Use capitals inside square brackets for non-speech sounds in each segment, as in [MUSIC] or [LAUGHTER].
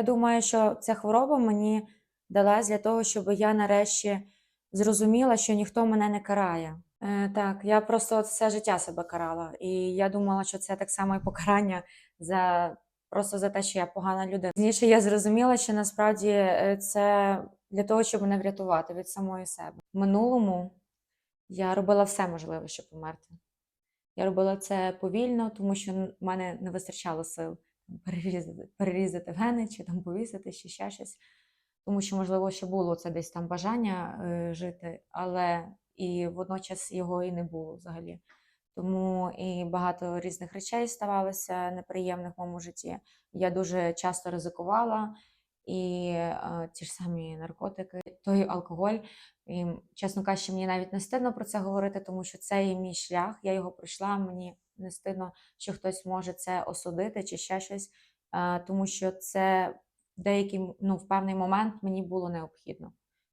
Я думаю, що ця хвороба мені далась для того, щоб я нарешті зрозуміла, що ніхто мене не карає. Е, так, я просто все життя себе карала. І я думала, що це так само і покарання за просто за те, що я погана людина. Пізніше я зрозуміла, що насправді е, це для того, щоб мене врятувати від самої себе. В минулому я робила все можливе, щоб померти. Я робила це повільно, тому що в мене не вистачало сил перерізати, перерізати вени чи там повісити, чи ще щось. Тому що, можливо, ще було це десь там бажання е, жити, але і водночас його і не було взагалі. Тому і багато різних речей ставалося неприємних в моєму житті. Я дуже часто ризикувала, і е, ті ж самі наркотики, той алкоголь. І, чесно кажучи, мені навіть не стидно про це говорити, тому що це є мій шлях, я його пройшла. Мені не стидно, що хтось може це осудити чи ще щось, тому що це деякий, ну, в певний момент мені було необхідно.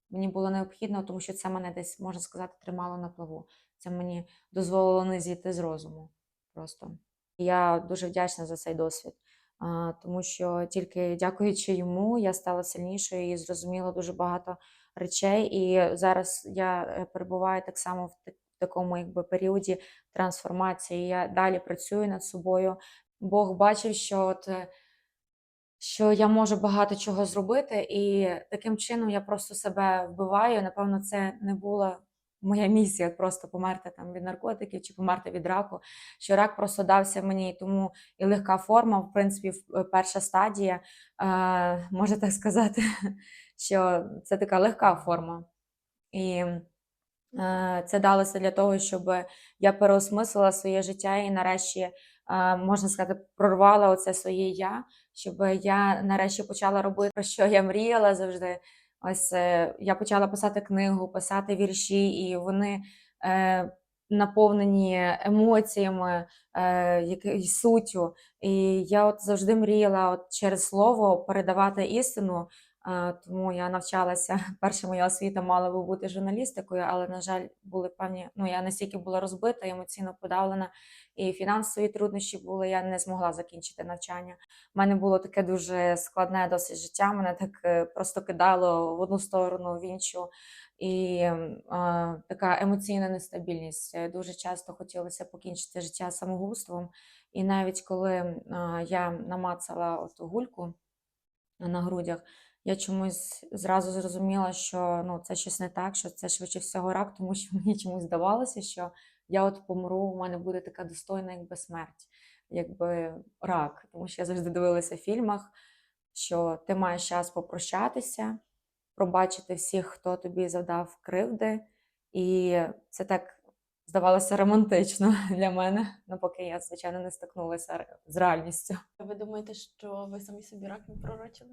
Мені було необхідно, тому що це мене десь, можна сказати, тримало на плаву. Це мені дозволило не зійти з розуму. Просто я дуже вдячна за цей досвід, тому що тільки дякуючи йому, я стала сильнішою і зрозуміла дуже багато речей. І зараз я е, перебуваю так само в такому якби періоді трансформації. Я далі працюю над собою. Бог бачив, що от. е, що я можу багато чого зробити, і таким чином я просто себе вбиваю. Напевно, це не була моя місія просто померти там від наркотиків чи померти від раку. Що рак просто дався мені, тому і легка форма, в принципі, е, перша стадія, е, можна так сказати, [LAUGHS] що це така легка форма. І Це далося для того, щоб я переосмислила своє життя і нарешті, е, можна сказати, прорвала оце своє я, щоб я нарешті почала робити, про що я мріяла завжди. Ось е, я почала писати книгу, писати вірші, і вони е, наповнені емоціями, е, суттю. І я от завжди мріяла от через слово передавати істину. Е, Тому я навчалася. [LAUGHS] Перша моя освіта мала би бути журналістикою, але, на жаль, були певні. Ну, я настільки була розбита, емоційно подавлена, і фінансові труднощі були. Я не змогла закінчити навчання. У мене було таке дуже складне досить життя. Мене так е, просто кидало в одну сторону, в іншу. І а, така емоційна нестабільність. Е, Дуже часто хотілося покінчити життя самогубством. І навіть коли а, я намацала оту гульку на грудях, я чомусь зразу зрозуміла, що ну, це щось не так, що це швидше всього рак, тому що [LAUGHS] мені чомусь здавалося, що я от помру, у мене буде така достойна, якби смерть, якби рак. Тому що я завжди дивилася в фільмах, що ти маєш час попрощатися, пробачити всіх, хто тобі завдав кривди. І це так здавалося романтично [LAUGHS] для мене, ну поки я, звичайно, не стикнулася з реальністю. Ви думаєте, що ви самі собі рак не пророчили?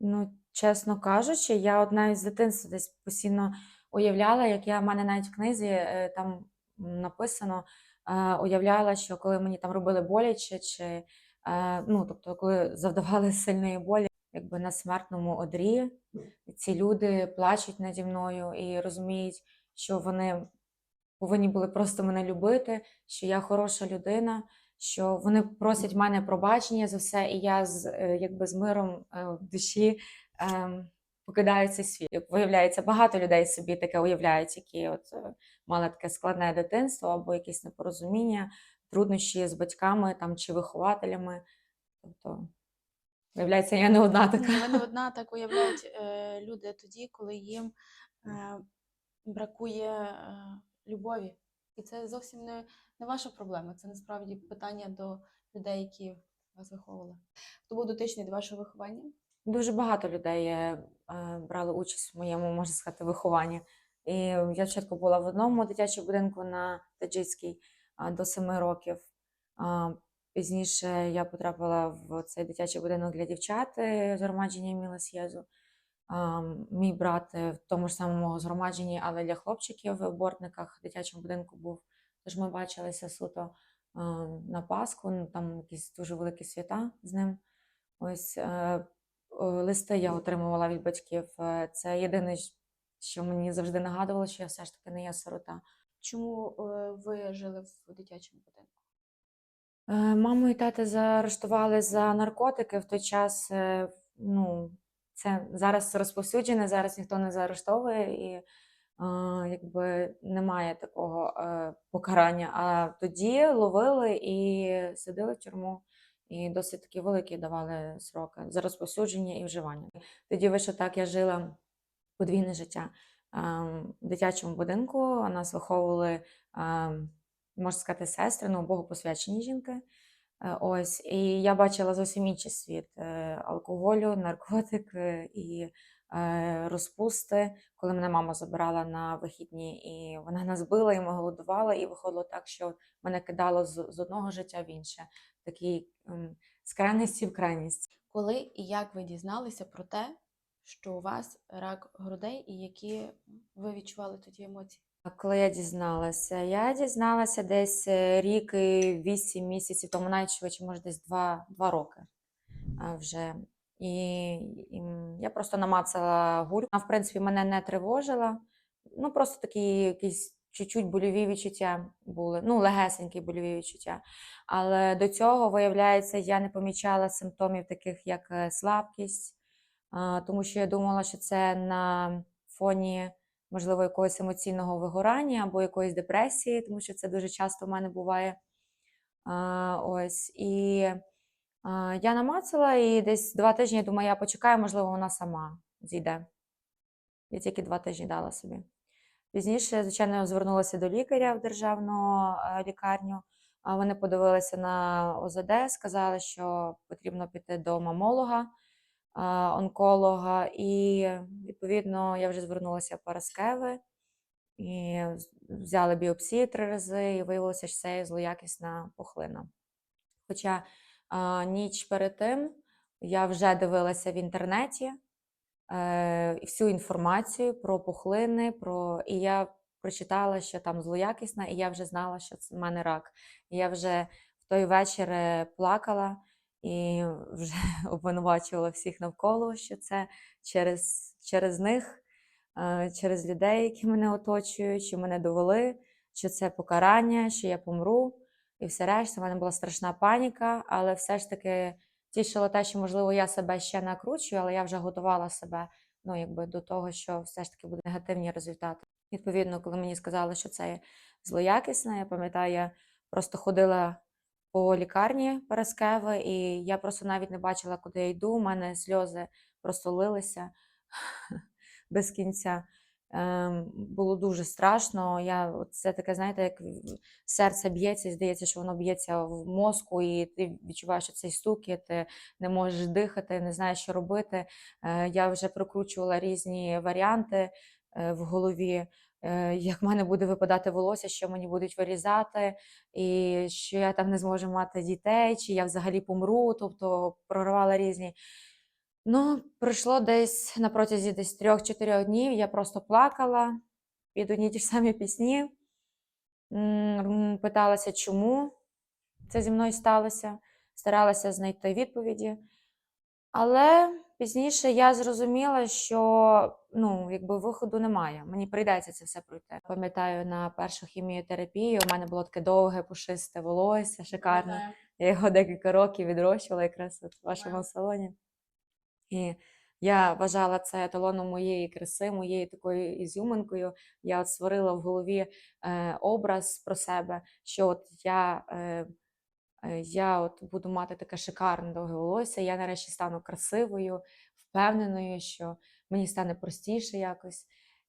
Ну, чесно кажучи, я от навіть з дитинства десь постійно уявляла, як я в мене навіть в книзі е, там написано, е, уявляла, що коли мені там робили боляче, чи е, ну, тобто, коли завдавали [LAUGHS] сильної болі, якби на смертному одрі, ці люди плачуть наді мною і розуміють, що вони повинні були просто мене любити, що я хороша людина, що вони просять мене пробачення за все, і я з е, якби з миром е, в душі ем, покидаю цей світ. Як виявляється, багато людей собі таке уявляють, які от е, мали таке складне дитинство або якісь непорозуміння, труднощі з батьками там чи вихователями. Тобто, виявляється, я не одна така. Ви не одна так [LAUGHS] уявляють е, люди тоді, коли їм е, бракує е, любові. І це зовсім не, не ваша проблема. Це насправді питання до людей, які вас виховували. Хто був дотичний до вашого виховання? Дуже багато людей е, е, брали участь в моєму, можна сказати, вихованні. І я спочатку була в одному дитячому будинку на Таджицькій до 7 років. Пізніше я потрапила в цей дитячий будинок для дівчат е, згромадження Мілосєзу. Мій брат е, в тому ж самому згромадженні, але для хлопчиків в бортниках в дитячому будинку був. Тож ми бачилися суто а, на Пасху, ну, там якісь дуже великі свята з ним. Ось е, е, листи я отримувала від батьків. Е, Це єдине, що мені завжди нагадувало, що я все ж таки не є сирота. Чому е, ви жили в дитячому будинку? Е, Маму і тата заарештували за наркотики. В той час е, ну, це зараз розповсюджене, зараз ніхто не заарештовує і якби немає такого е, покарання. А тоді ловили і садили в тюрму, і досить такі великі давали сроки за розповсюдження і вживання. Тоді вийшло так, я жила подвійне життя ем, в дитячому будинку. Нас виховували, ем, можна сказати, сестри, ну, богопосвячені жінки. Е, Ось, і я бачила зовсім інший світ е, алкоголю, наркотики і розпусти, коли мене мама забирала на вихідні, і вона нас била, і ми голодували, і виходило так, що мене кидало з, з одного життя в інше. Такий з крайності в крайність. Коли і як ви дізналися про те, що у вас рак грудей, і які ви відчували тоді емоції? А Коли я дізналася, я дізналася десь е, рік і вісім місяців тому, навіть швидше, може, десь два, два роки вже. І, і я просто намацала гульку. Вона, в принципі, мене не тривожила. Ну, просто такі якісь чуть-чуть больові відчуття були, ну, легесенькі больові відчуття. Але до цього, виявляється, я не помічала симптомів, таких як е, слабкість, тому що я думала, що це на фоні можливо, якогось емоційного вигорання або якоїсь депресії, тому що це дуже часто в мене буває. Ось. І я намацала, і десь два тижні, думаю, я почекаю, можливо, вона сама зійде. Я тільки два тижні дала собі. Пізніше, звичайно, звернулася до лікаря в державну е, лікарню. Вони подивилися на ОЗД, сказали, що потрібно піти до мамолога, онколога, і відповідно я вже звернулася в Параскеви і взяли біопсію три рази, і виявилося, що це є злоякісна пухлина. Хоча ніч перед тим я вже дивилася в інтернеті е, всю інформацію про пухлини, про... і я прочитала, що там злоякісна, і я вже знала, що це в мене рак. І я вже в той вечір е, плакала і вже [LAUGHS] обвинувачувала всіх навколо, що це через, через них, е, через людей, які мене оточують, що мене довели, що це покарання, що я помру. І все решта, в мене була страшна паніка, але все ж таки тішило те, що, можливо, я себе ще накручую, але я вже готувала себе ну, якби, до того, що все ж таки будуть негативні результати. Відповідно, коли мені сказали, що це злоякісне, я пам'ятаю, я просто ходила по лікарні Параскеви, і я просто навіть не бачила, куди я йду. У мене сльози просто лилися [LAUGHS] без кінця. Ем, було дуже страшно. Я, це таке, знаєте, як серце б'ється, здається, що воно б'ється в мозку, і ти відчуваєш цей стук, ти не можеш дихати, не знаєш, що робити. Е, я вже прокручувала різні варіанти е, в голові. е, Як в мене буде випадати волосся, що мені будуть вирізати, і що я там не зможу мати дітей, чи я взагалі помру, тобто прорвала різні. Ну, пройшло десь на протязі десь трьох-чотирьох днів. Я просто плакала під одні ті ж самі пісні. Питалася, чому це зі мною сталося, старалася знайти відповіді. Але пізніше я зрозуміла, що ну, якби виходу немає. Мені прийдеться це все пройти. Пам'ятаю, на першу хіміотерапію у мене було таке довге, пушисте волосся, шикарне. Я його декілька років відрощувала якраз от в вашому салоні. І я вважала це еталоном моєї краси, моєю такою ізюминкою. Я от створила в голові е, образ про себе, що от я, е, е, я от буду мати таке шикарне довге волосся, я нарешті стану красивою, впевненою, що мені стане простіше якось.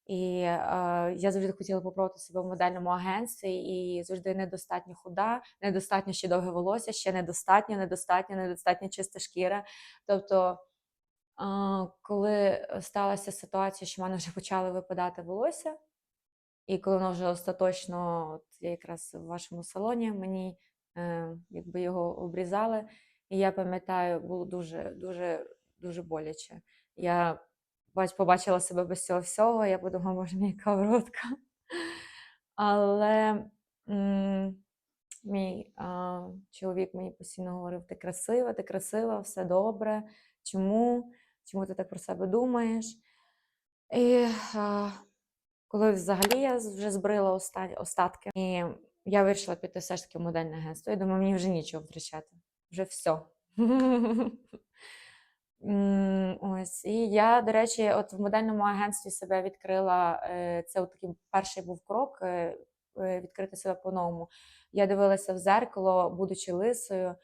І е, я завжди хотіла попробувати себе в модельному агентстві, і завжди недостатньо худа, недостатньо ще довге волосся, ще недостатньо, недостатньо, недостатньо чиста шкіра. Тобто, коли сталася ситуація, що в мене вже почали випадати волосся, і коли воно вже остаточно, от я якраз в вашому салоні, мені е, якби його обрізали, і я пам'ятаю, було дуже, дуже, дуже боляче. Я бач, побачила себе без цього всього, я подумала, боже, яка уродка. Але м, мій а, чоловік мені постійно говорив: ти красива, ти красива, все добре. Чому? Чому ти так про себе думаєш? І а, коли взагалі я вже збрила оста- остатки, і я вирішила піти все ж таки в модельне агентство. Я думаю, мені вже нічого втрачати. Вже все. [LAUGHS] Ось, і я, до речі, от в модельному агентстві себе відкрила. е, Це от такий перший був крок е, е, відкрити себе по-новому. Я дивилася в зеркало, будучи лисою,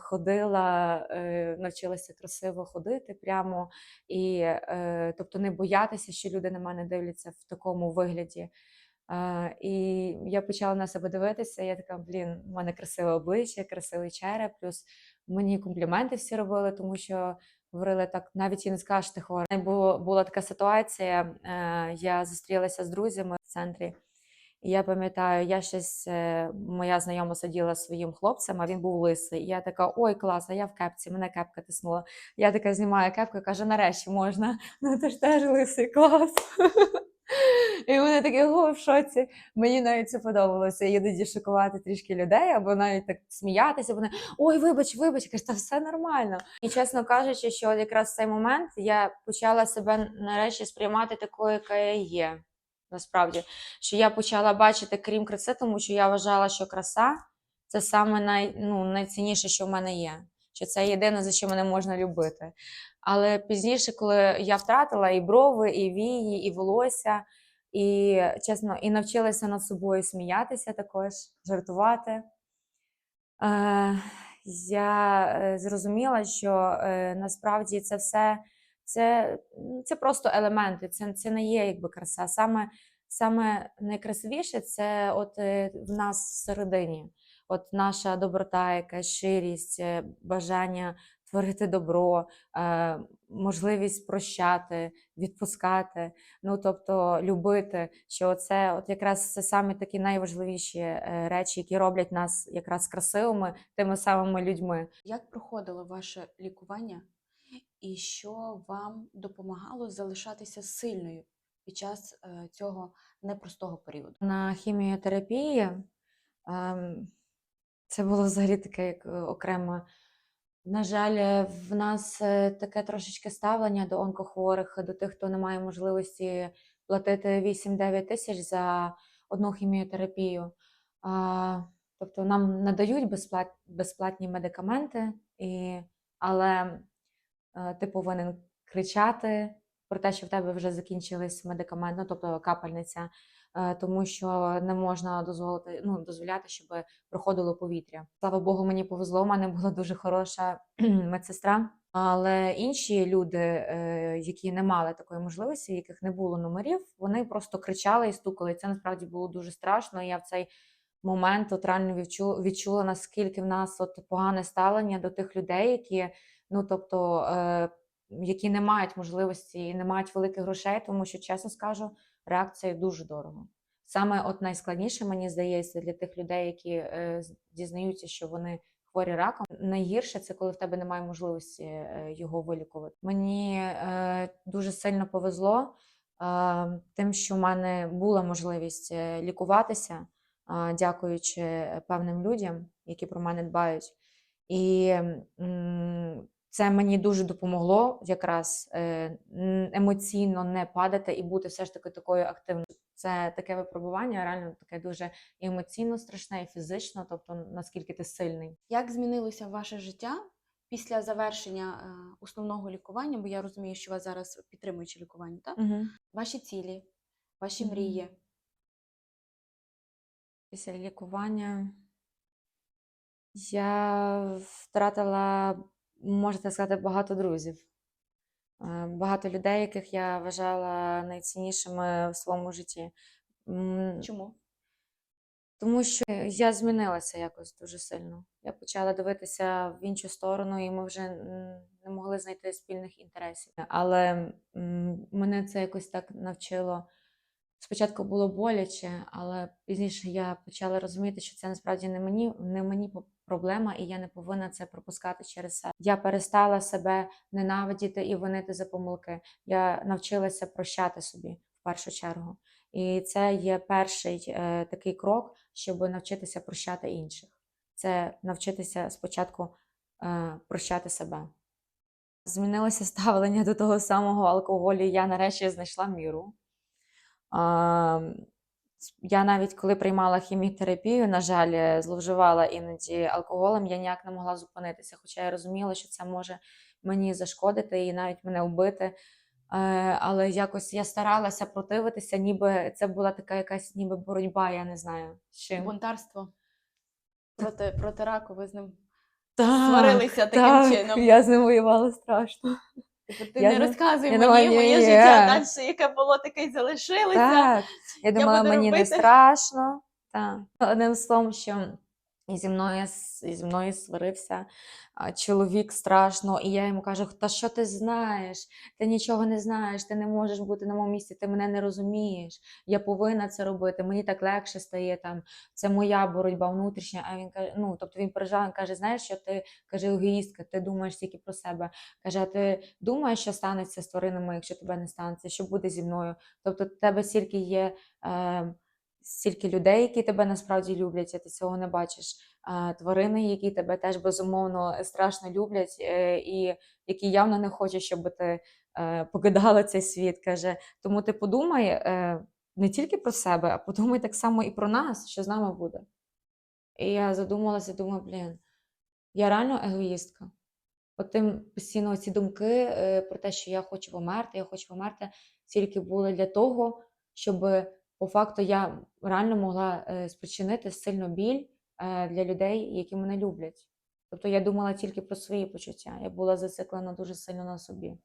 ходила, е, навчилася красиво ходити прямо, і е, тобто не боятися, що люди на мене дивляться в такому вигляді. І я почала на себе дивитися. Я така, блін, у мене красиве обличчя, красивий череп, плюс мені компліменти всі робили, тому що говорили так, навіть і не скажеш, ти хвора. Було, була така ситуація. Е, я зустрілася з друзями в центрі, і я пам'ятаю, я щось, е, моя знайома сиділа зі своїм хлопцем, а він був лисий. І я така, ой, клас, а я в кепці, мене кепка тиснула. Я така знімаю кепку і кажу, нарешті можна. [LAUGHS] Ну ти ж теж лисий, клас. [LAUGHS] І вони такі, о, в шоці. Мені навіть це подобалося. Іноді шокувати трішки людей, або навіть так сміятися. Вони ой, вибач, вибач, я кажу, та все нормально. І чесно кажучи, що якраз в цей момент я почала себе нарешті сприймати такою, яка я є. Насправді, що я почала бачити крім краси, тому що я вважала, що краса це саме най, ну, найцінніше, що в мене є. Що це єдине, за що мене можна любити. Але пізніше, коли я втратила і брови, і вії, і волосся, і чесно, і навчилася над собою сміятися також, жартувати. Е, я е, зрозуміла, що е, насправді це все це, це просто елементи, це, це не є якби краса. Саме, саме найкрасивіше це от е, в нас всередині. От наша доброта, якась щирість, е, бажання творити добро, е, можливість прощати, відпускати, ну тобто любити. Що це от якраз це саме такі найважливіші речі, які роблять нас якраз красивими, тими самими людьми. Як проходило ваше лікування, і що вам допомагало залишатися сильною під час е, цього непростого періоду? На хіміотерапії ем, це було взагалі таке як е, окремо. На жаль, е, в нас таке трошечки ставлення до онкохворих, до тих, хто не має можливості платити 8-9 тисяч за одну хіміотерапію. Тобто нам надають безплат, безплатні медикаменти, але ти повинен кричати про те, що в тебе вже закінчились медикаменти, ну, тобто капельниця, е, тому що не можна дозволити, ну, дозволяти, щоб проходило повітря. Слава Богу, мені повезло. У мене була дуже хороша [CLEARS THROAT] медсестра. Але інші люди, е, які не мали такої можливості, яких не було номерів, вони просто кричали і стукали. Це насправді було дуже страшно. Я в цей момент от реально відчула, відчула, наскільки в нас от погане ставлення до тих людей, які, ну тобто, е, які не мають можливості і не мають великих грошей, тому що, чесно скажу, реакція дуже дорого. Саме от найскладніше, мені здається, для тих людей, які е, дізнаються, що вони хворі раком. Найгірше це коли в тебе немає можливості е, його вилікувати. Мені е, дуже сильно повезло е, тим, що в мене була можливість е, лікуватися, е, дякуючи певним людям, які про мене дбають. І це мені дуже допомогло якраз е, емоційно не падати і бути все ж таки такою активною. Це таке випробування, реально таке дуже емоційно страшне, і фізично, тобто наскільки ти сильний. Як змінилося ваше життя після завершення е, основного лікування? Бо я розумію, що у вас зараз підтримуюче лікування, так? Угу. Ваші цілі, ваші Мгм. мрії. Після лікування я втратила, можна сказати, багато друзів. Е, Багато людей, яких я вважала найціннішими в своєму житті. Чому? Тому що я змінилася якось дуже сильно. Я почала дивитися в іншу сторону, і ми вже не могли знайти спільних інтересів. Але мене це якось так навчило. Спочатку було боляче, але пізніше я почала розуміти, що це насправді не мені, не мені проблема, і я не повинна це пропускати через себе. Я перестала себе ненавидіти і винити за помилки. Я навчилася прощати собі в першу чергу. І це є перший е, такий крок, щоб навчитися прощати інших. Це навчитися спочатку е, прощати себе. Змінилося ставлення до того самого алкоголю. Я нарешті знайшла міру. С- я навіть коли приймала хіміотерапію, на жаль, е, зловживала іноді алкоголем, я ніяк не могла зупинитися, хоча я розуміла, що це може мені зашкодити і навіть мене вбити. Е, але якось я старалася противитися, ніби це була така якась ніби боротьба, я не знаю. з чим. Бунтарство проти, проти раку, ви з ним Так, сварилися таким так, чином. Я з ним воювала страшно. Типу, ти Я не розказуй я мені думала, моє ні, життя далі, яке було, таке й залишилося. Так, я думала, я мені не страшно. Так. Одним словом, що і зі мною, і зі мною сварився чоловік страшно, і я йому кажу: та що ти знаєш? Ти нічого не знаєш, ти не можеш бути на моєму місці, ти мене не розумієш. Я повинна це робити, мені так легше стає там. Це моя боротьба внутрішня. А він каже: ну тобто він переживав, він каже: знаєш, що ти каже, егоїстка, ти думаєш тільки про себе. Каже, а ти думаєш, що станеться з тваринами, якщо тебе не станеться, що буде зі мною? Тобто, в тебе стільки є. Е, стільки людей, які тебе насправді люблять, а ти цього не бачиш. Тварини, які тебе теж безумовно страшно люблять, е, і які явно не хочуть, щоб ти е, покидала цей світ. Каже, тому ти подумай е, не тільки про себе, а подумай так само і про нас, що з нами буде. І я задумалася, думаю, блін, я реально егоїстка. От тим постійно ці думки про те, що я хочу померти, я хочу померти, тільки були для того, щоб по факту я реально могла е, спричинити сильно біль е, для людей, які мене люблять. Тобто я думала тільки про свої почуття. Я була зациклена дуже сильно на собі.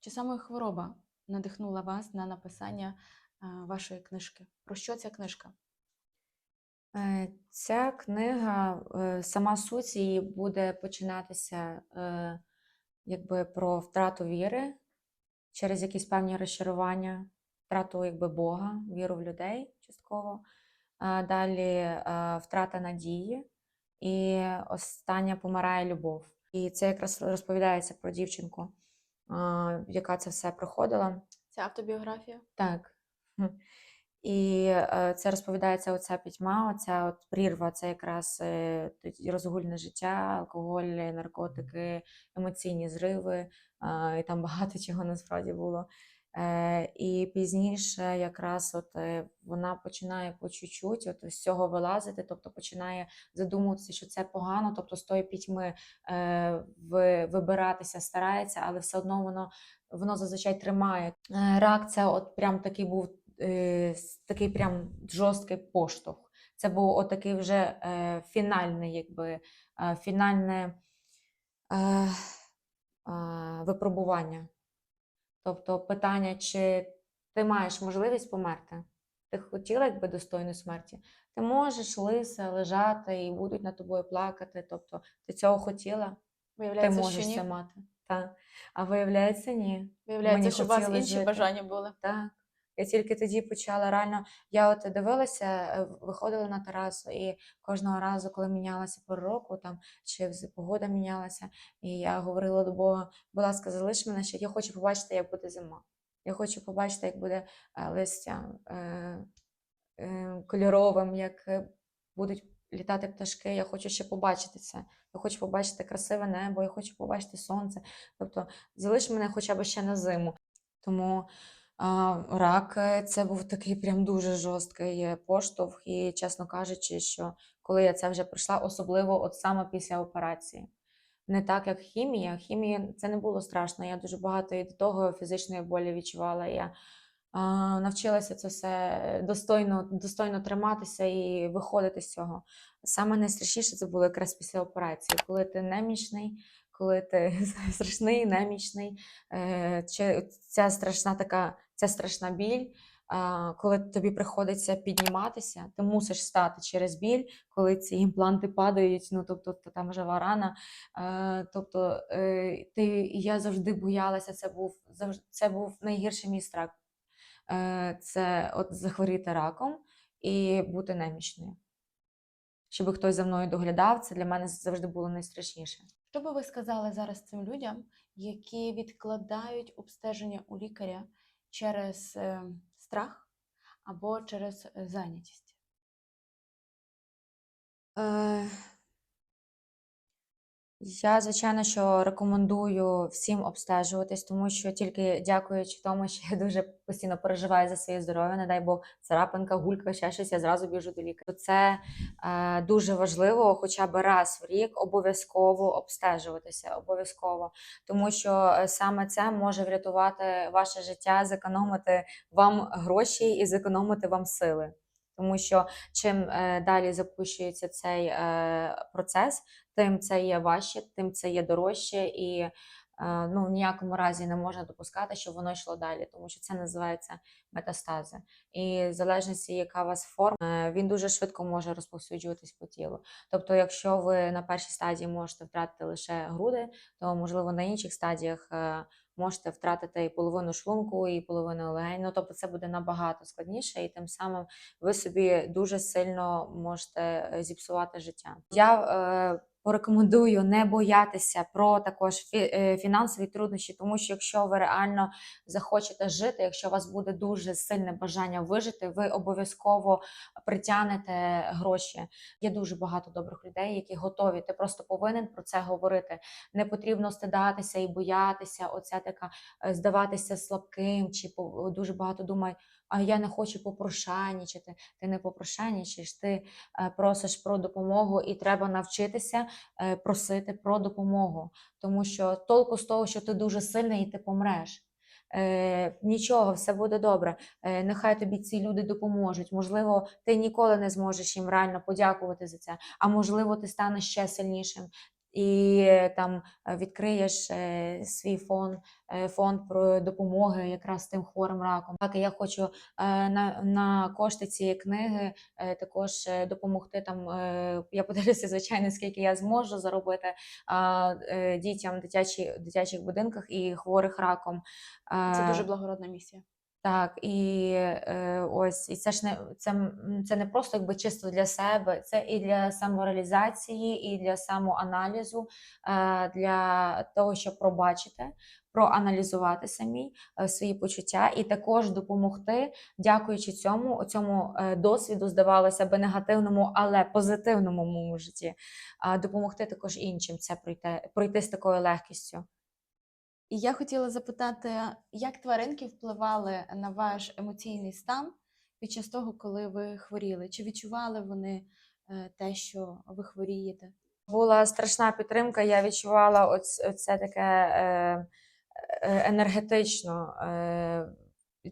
Чи саме хвороба надихнула вас на написання е, вашої книжки? Про що ця книжка? Ця книга, сама суть її буде починатися якби про втрату віри через якісь певні розчарування, втрату якби Бога, віру в людей частково. Далі втрата надії, і остання помирає любов. І це якраз розповідається про дівчинку, яка це все проходила. Це автобіографія? Так. І це розповідається оця пітьма, оця от прірва, це якраз е, розгульне життя, алкоголь, наркотики, емоційні зриви, і там багато [LAUGHS] чого насправді було. Е, і пізніше якраз от е, вона починає по чуть-чуть от з цього вилазити, тобто починає задумуватися, що це погано, тобто з тої пітьми е, вибиратися старається, але все одно воно, воно зазвичай тримає. Рак от прям такий був такий прям жорсткий поштовх. Це був отакий вже фінальний, якби фінальне випробування. Тобто питання, чи ти маєш можливість померти? Ти хотіла якби достойної смерті? Ти можеш лиса лежати і будуть над тобою плакати. Тобто ти цього хотіла, ти можеш що ні. це мати. Так. А виявляється, ні. Виявляється, Мені що у вас інші жити. бажання були. Так. Я тільки тоді почала реально. Я от дивилася, е, виходила на терасу, і кожного разу, коли мінялася пора там чи погода мінялася, і я говорила до Бога, будь ласка, залиш мене ще. Я хочу побачити, як буде зима. Я хочу побачити, як буде е, листя е, е, кольоровим, як е, будуть літати пташки. Я хочу ще побачити це. Я хочу побачити красиве небо, я хочу побачити сонце. Тобто, залиш мене хоча б ще на зиму. Тому рак е, це був такий прям дуже жорсткий поштовх. І, чесно кажучи, що коли я це вже пройшла, особливо от саме після операції. Не так, як хімія. Хімія це не було страшно. Я дуже багато і до того фізичної болі відчувала. Я а, навчилася це все достойно, достойно триматися і виходити з цього. Саме найстрашніше це було якраз після операції, коли ти немічний, коли ти [LAUGHS] страшний, немічний, е, чи ця страшна така, ця страшна біль. Коли тобі приходиться підніматися, ти мусиш стати через біль, коли ці імпланти падають, ну тобто там жива рана. Е, Тобто е, ти, я завжди боялася, це був завжди, це був найгірший мій страх. Це от захворіти раком і бути немічною. Щоб хтось за мною доглядав, це для мене завжди було найстрашніше. Що би ви сказали зараз цим людям, які відкладають обстеження у лікаря через е, страх або через е, зайнятість? Е, Я, звичайно, що рекомендую всім обстежуватись, тому що тільки дякуючи тому, що я дуже постійно переживаю за своє здоров'я, не дай Бог, царапинка, гулька, ще щось, я зразу біжу до лікаря. Це е, дуже важливо, хоча б раз в рік обов'язково обстежуватися, обов'язково, тому що е, саме це може врятувати ваше життя, зекономити вам гроші і зекономити вам сили. Тому що чим е, далі запущується цей е, процес, тим це є важче, тим це є дорожче, і е, ну, в ніякому разі не можна допускати, щоб воно йшло далі, тому що це називається метастази. І в залежності, яка у вас форма, е, він дуже швидко може розповсюджуватись по тілу. Тобто, якщо ви на першій стадії можете втратити лише груди, то можливо на інших стадіях. е, Можете втратити і половину шлунку, і половину легень. Ну, тобто це буде набагато складніше, і тим самим ви собі дуже сильно можете зіпсувати життя. Я е, порекомендую не боятися про також е, фінансові труднощі, тому що якщо ви реально захочете жити, якщо у вас буде дуже сильне бажання вижити, ви обов'язково притягнете гроші. Є дуже багато добрих людей, які готові. Ти просто повинен про це говорити. Не потрібно стидатися і боятися. Оця така е, здаватися слабким, чи дуже багато думає, а я не хочу попрошайничати. Ти не попрошайничаєш, ти е, просиш про допомогу, і треба навчитися е, просити про допомогу. Тому що толку з того, що ти дуже сильний і ти помреш. Е, нічого, все буде добре. Е, нехай тобі ці люди допоможуть. Можливо, ти ніколи не зможеш їм реально подякувати за це, а можливо, ти станеш ще сильнішим. І е, там е, відкриєш е, свій фонд, фонд про допомоги якраз тим хворим раком. Так, і я хочу на, на кошти цієї книги також допомогти там. Я подивлюся, звичайно, скільки я зможу заробити дітям в дитячі, дитячих будинках і хворих раком. Це дуже благородна місія. Так, і е, ось і це ж не це, це не просто якби чисто для себе, це і для самореалізації, і для самоаналізу, е, для того, щоб пробачити, проаналізувати самі е, свої почуття, і також допомогти, дякуючи цьому, цьому е, досвіду, здавалося би, негативному, але позитивному моєму житті, а допомогти також іншим це пройти, пройти з такою легкістю. І я хотіла запитати, як тваринки впливали на ваш емоційний стан під час того, коли ви хворіли? Чи відчували вони е, те, що ви хворієте? Була страшна підтримка. Я відчувала оц, оце таке е, е, енергетично,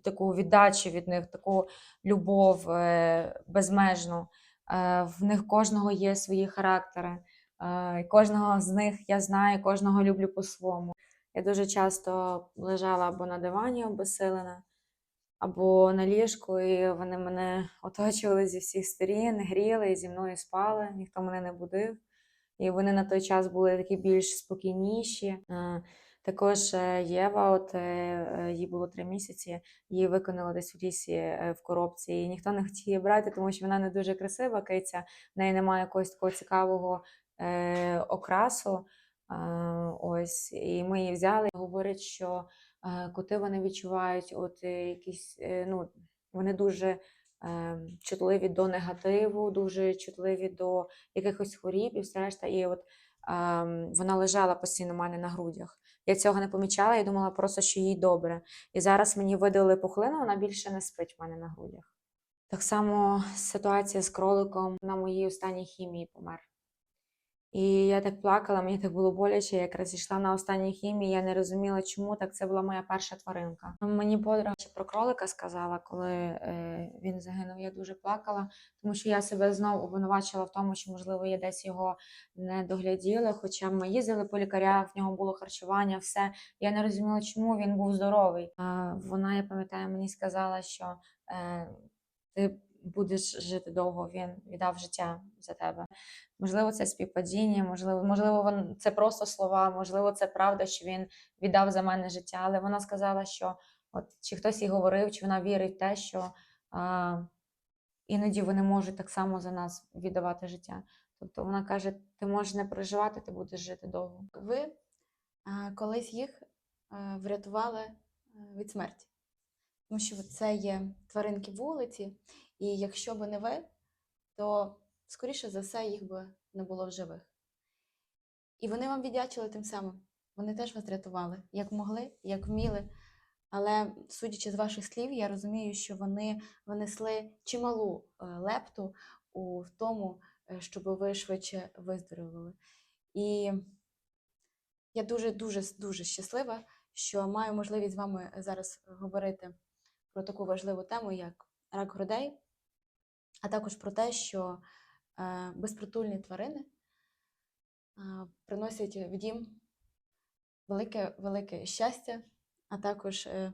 таку віддачу від них, таку любов безмежну. В них кожного є свої характери. Кожного з них я знаю, кожного люблю по-своєму. Я дуже часто лежала або на дивані обесилена, або на ліжку, і вони мене [LAUGHS] оточували зі всіх сторін, гріли і зі мною спали, ніхто мене не будив. І вони на той час були такі більш спокійніші. Е, Також е, Єва, от е, їй було три місяці, її виконали десь в лісі в коробці, і ніхто не хотів її брати, тому що вона не дуже красива, киця, в неї немає якогось такого цікавого е, окрасу. Е, ось, і ми її взяли. Говорять, що е, коти вони відчувають от е, якісь, ну, вони дуже чутливі до негативу, дуже чутливі до якихось хворіб і все решта. І от ем, вона лежала постійно в мене на грудях. Я цього не помічала, я думала просто, що їй добре. І зараз мені видали пухлину, вона більше не спить в мене на грудях. Так само ситуація з кроликом на моїй останній хімії помер. І я так плакала, мені так було боляче. Я якраз йшла на останній хімії, я не розуміла, чому так це була моя перша тваринка. Мені подруга ще про кролика сказала, коли е, він загинув. Я дуже плакала, тому що я себе знову обвинувачила в тому, що, можливо, я десь його не догляділа. Хоча ми їздили по лікарях, в нього було харчування, все. Я не розуміла, чому він був здоровий. А вона, я пам'ятаю, мені сказала, що е, ти будеш жити довго, він віддав життя за тебе. Можливо, це співпадіння, можливо, можливо, це просто слова, можливо, це правда, що він віддав за мене життя. Але вона сказала, що от чи хтось їй говорив, чи вона вірить в те, що а, іноді вони можуть так само за нас віддавати життя. Тобто вона каже: ти можеш не проживати, ти будеш жити довго. Ви е, колись їх е, врятували від смерті. Тому що це є тваринки вулиці, і якщо б не ви, то скоріше за все їх би не було в живих. І вони вам віддячили тим самим. Вони теж вас рятували, як могли, як вміли. Але судячи з ваших слів, я розумію, що вони внесли чималу е, лепту у тому, е, щоб ви швидше виздоровили. І я дуже, дуже, дуже щаслива, що маю можливість з вами зараз говорити про таку важливу тему, як рак грудей, а також про те, що е, безпритульні тварини е, приносять в дім велике, велике щастя, а також е,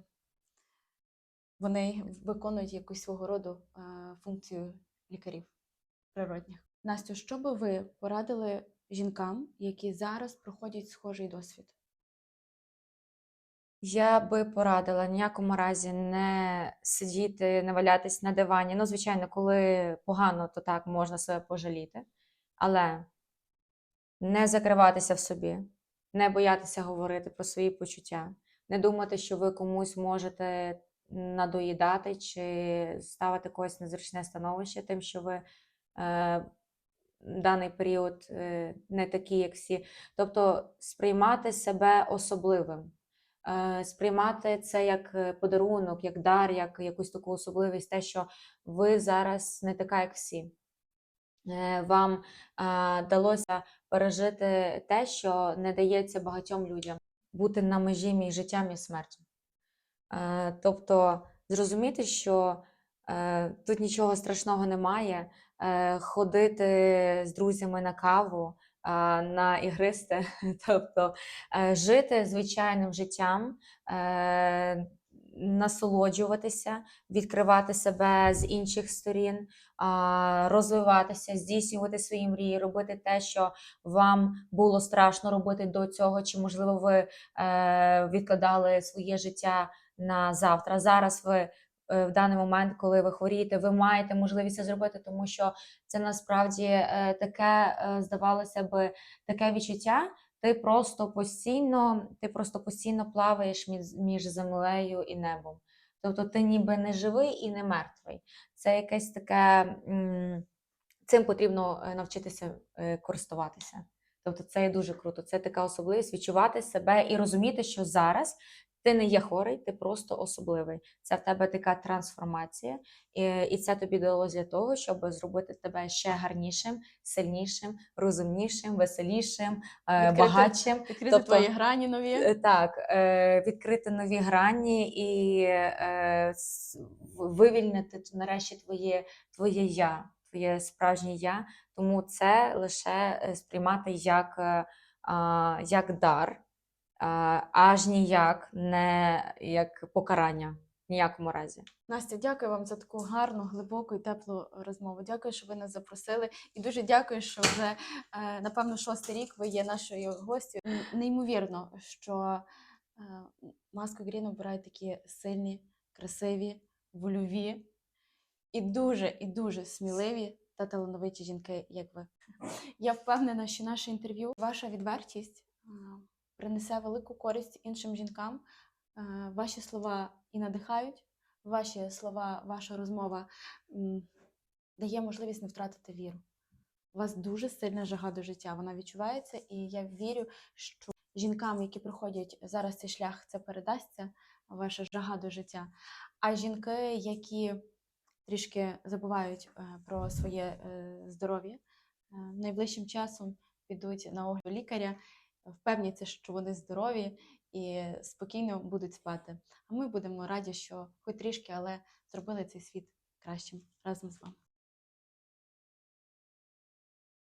вони виконують якусь свого роду функцію лікарів природних. Настю, що би ви порадили жінкам, які зараз проходять схожий досвід? Я би порадила ніякому разі не сидіти, не валятись на дивані. Ну, звичайно, коли погано, то так можна себе пожаліти, але не закриватися в собі, не боятися говорити про свої почуття, не думати, що ви комусь можете надоїдати чи ставити когось незручне становище, тим, що ви е, даний період е, не такі, як всі. Тобто сприймати себе особливим сприймати це як е, подарунок, як дар, як якусь таку особливість, те, що ви зараз не така, як всі. Е, Вам е, далося пережити те, що не дається багатьом людям бути на межі між життям і смертю. Е, Тобто зрозуміти, що е, тут нічого страшного немає, е, ходити з друзями на каву, е, на ігристе, [LAUGHS] тобто е, жити звичайним життям, е, насолоджуватися, відкривати себе з інших сторін, розвиватися, здійснювати свої мрії, робити те, що вам було страшно робити до цього, чи, можливо, ви е, відкладали своє життя на завтра. Зараз ви в даний момент, коли ви хворієте, ви маєте можливість це зробити, тому що це насправді е, таке, е, здавалося би, таке відчуття. Ти просто постійно, ти просто постійно плаваєш між, між землею і небом. Тобто ти ніби не живий і не мертвий. Це якесь таке, цим потрібно е, навчитися е, користуватися. Тобто це є дуже круто. Це така особливість відчувати себе і розуміти, що зараз ти не є хворий, ти просто особливий. Це в тебе така трансформація, і, і це тобі далося для того, щоб зробити тебе ще гарнішим, сильнішим, розумнішим, веселішим, е, Відкрити- багатшим. Відкрити Тобто, твої грані нові. Е, Так, е, відкрити нові грані і вивільнити нарешті твоє, твоє я, твоє справжнє я. Тому це лише сприймати як, як дар, аж ніяк не як покарання. В ніякому разі. Настя, дякую вам за таку гарну, глибоку і теплу розмову. Дякую, що ви нас запросили. І дуже дякую, що вже е, напевно шостий рік ви є нашою гостю. Неймовірно, що е, маску Грін обирають такі сильні, красиві, вольові і дуже і дуже сміливі та талановиті жінки, як ви. Я впевнена, що наше інтерв'ю, ваша відвертість принесе велику користь іншим жінкам. Е, Ваші слова і надихають, ваші слова, ваша розмова дає можливість не втратити віру. У вас дуже сильна жага до життя, вона відчувається, і я вірю, що жінкам, які проходять зараз цей шлях, це передасться ваша жага до життя. А жінки, які трішки забувають е, про своє е, здоров'я, найближчим часом підуть на огляд лікаря, впевняться, що вони здорові і спокійно будуть спати. А ми будемо раді, що хоч трішки, але зробили цей світ кращим разом з вами.